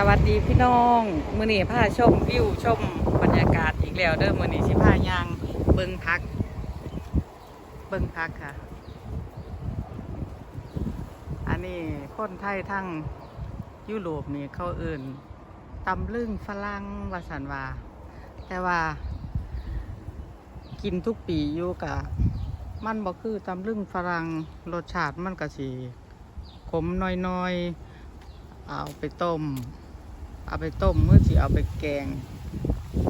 สวัสดีพี่น้องมือนี้พาชมวิวชมบรรยากาศอีกแล้วเด้อมือนี้สิพายางเบิงพัก เบิงพักค่ะ อันนี้คนไทยทั้งยุโรปนี่เขาเอื่นตำลึงฝรั่งวาสันวา แต่ว่ากินทุกปีอยู่กะมันบ่คือตำลึงฝรั่งรสชาติมันก็สิขมน้อยๆ เอาไปต้ม เอาไปต้มเมื่อสิเอาไปแกง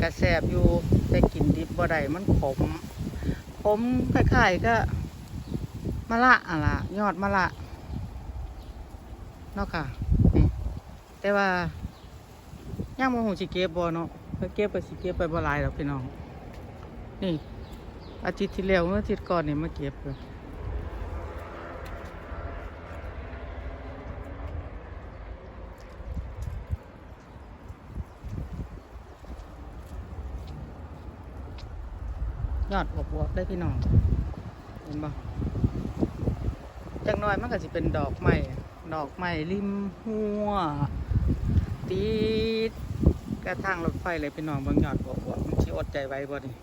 กระแสบอยู่แต่กินดิบบ่ได้มันขมขมคล้ายๆก็มะละอะล่ะยอดมะละเนาะค่ะนี่แต่ว่าย่างโมโหสิเก็บบ่เนาะถ้าเก็บไปสิเก็บไปบ่หลายดอกพี่น้อง นี่ อาทิตย์ที่แล้วเมื่ออาทิตย์ก่อนนี่มาเก็บเลย ยอดบวบๆได้พี่น้อง เห็นบ่จังน้อยมันก็สิเป็นดอกไม้ดอกไม้ริมหัวติดกระทางรถไฟเลยพี่น้องบางยอดบวบๆมันสิอดใจไว้บ่นี่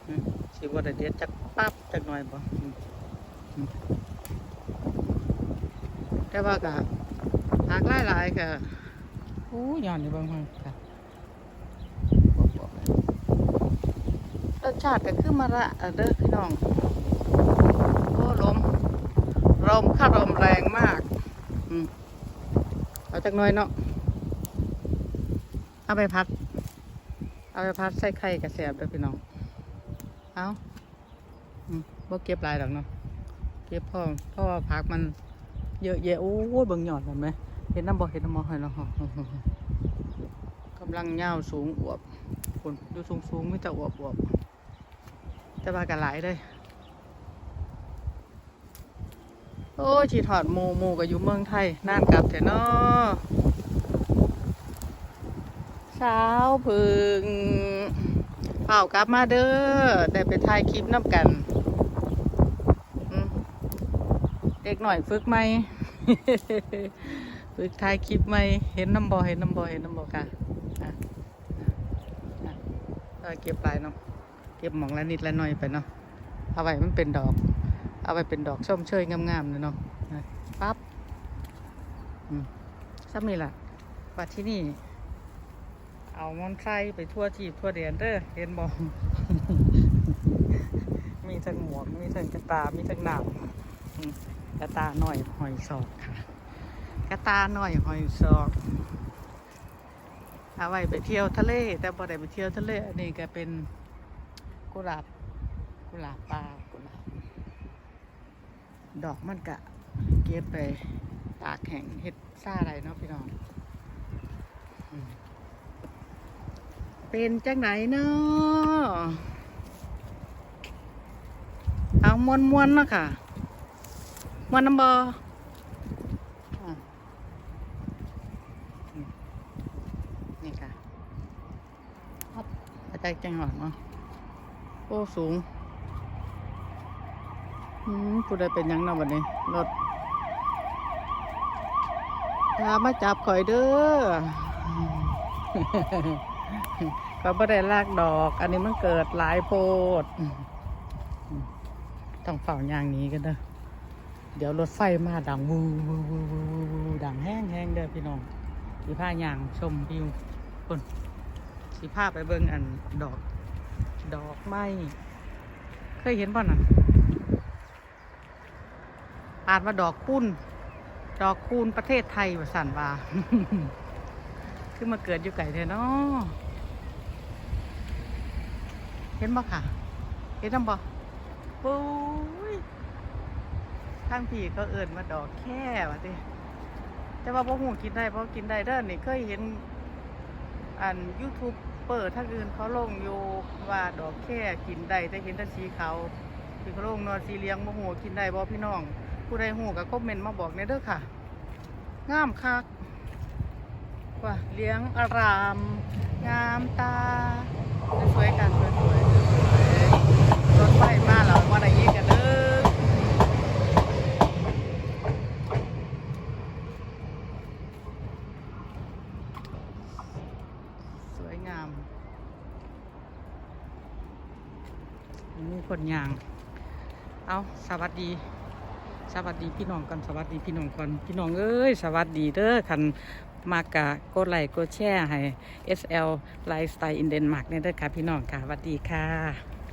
สิบ่ได้เด็ดจักปั๊บจักน่อยบ่แต่ว่าก็หากหลายๆก็โอ้ยอดนี่เบิ่งหั่นค่ะบวบๆเลย รสชาติก็คือมะระเด้อพี่น้องโอ้ลมลมข้าลมแรงมากอืมเอาจากน้อยเนาะเอาไปพัด เอาไปพัดใส่ไข่กระแสบเด้วยพี่น้องเอาบ่เก็บลายดอกเนาะเก็บพ่อเพราะว่าผักมันเยอะแยะโอ้ยเบิ่งหยอดเห็นไหมเห็นน้ำบ่เห็นน้ำบ่เห็นแล้วกำลังเงาสูงอวบคนดูสูงสูงๆมีแต่อวบอวบ แต่ว่ากันหลายเลยโอ้ยฉีถอดหมูหมูก็อยู่เมืองไทยน่านกลับเถอะเนาะสาวพึ่งเป่ากลับมาเด้อได้ไปถ่ายคลิปน้ำกันเด็กหน่อยฝึกไหมฝึกถ่ายคลิปไหมเห็นน้ำบอเห็นน้ำบอเห็นน้ำบอกะอ่อะเก็บไปเนาะ เก็บหมองละนิดละหน่อยไปเนาะเอาไว้มันเป็นดอก เอาไปเป็นดอกส้มเชยงามๆเลยเนาะปั๊บอืมซ้ำนี่ล่ะว่าที่นี่ เอามอนไส้ไปทั่วที่ทั่วเดียนเด้อเห็นบอมีทั้งหมวกมีทั้งกระตา มีทั้งหนาวอืมกระตาหน่อยหอยศอกค่ะ กระตาหน่อยหอยศอกเอาไว้ไปเที่ยวทะเล แต่พอได้ไปเที่ยวทะเลอันนี้ก็เป็น กุหลาบ กุหลาบปลากุหลาบ ดอกมันกะเก็บไปตากแห้งเฮ็ดซ่าอะไรเนาะพี่น้อง เป็นจังไหนเนาะเอามวนมวนเนาะค่ะมวนน้ำบอนี่ค่ะฮับอาจารย์จังหวัดเนาะ โอ้สูงอืมผู้ใดเป็นยังเนาะวันนี้รถพามาจับข่อยเด้อก็บ่ได้ลากดอก อันนี้มันเกิดหลายโพด ต้องเฝ้ายางนี้กันเด้อเดี๋ยวรถไฟมาดังวูวูวูวูวูดังแห้งแห้งเด้อพี่น้องสีผ้ายางชมวิวคนสีผ้าไปเบิ่งอันดอก ดอกไม้เคยเห็นป่ะน่ะอ่านว่าดอกคูณดอกคูณประเทศไทยว่าสันว่าคือมาเกิดอยู่ไก่เทเนาะเห็นบ่ค่ะ เห็นน้ำบ่ปุ้ยทั้งพี่ก็เอิญมาดอกแค่ว่าติแต่ว่าพ่อหูกินได้เพราะกินได้เด้อนี่เคยเห็นอันยูทูบ เปิดทางอื่นเขาลงอยู่ว่าดอกแค่กินได้แต่เห็นแต่สีเขาวที่เขาลงนอนสีเลียงโมโหูกินได้บ่พี่น้อง ผู้ใดหูก็คอมเมนต์มาบอกในเด้อค่ะงามคักว่าเลี้ยงอาราม งามตาสวยๆกันสวยสวยๆรถไฟมาามมีคนยาง เอาสวัสดี สวัสดีพี่น้องกันสวัสดีพี่น้องคนพี่น้องเอ้ย สวัสดีเด้อคันมากะกดไลค์กดแชร์ให้ SL Lifestyle in Denmark เนี่ยเด้อค่ะพี่น้องค่ะสวัสดีค่ะ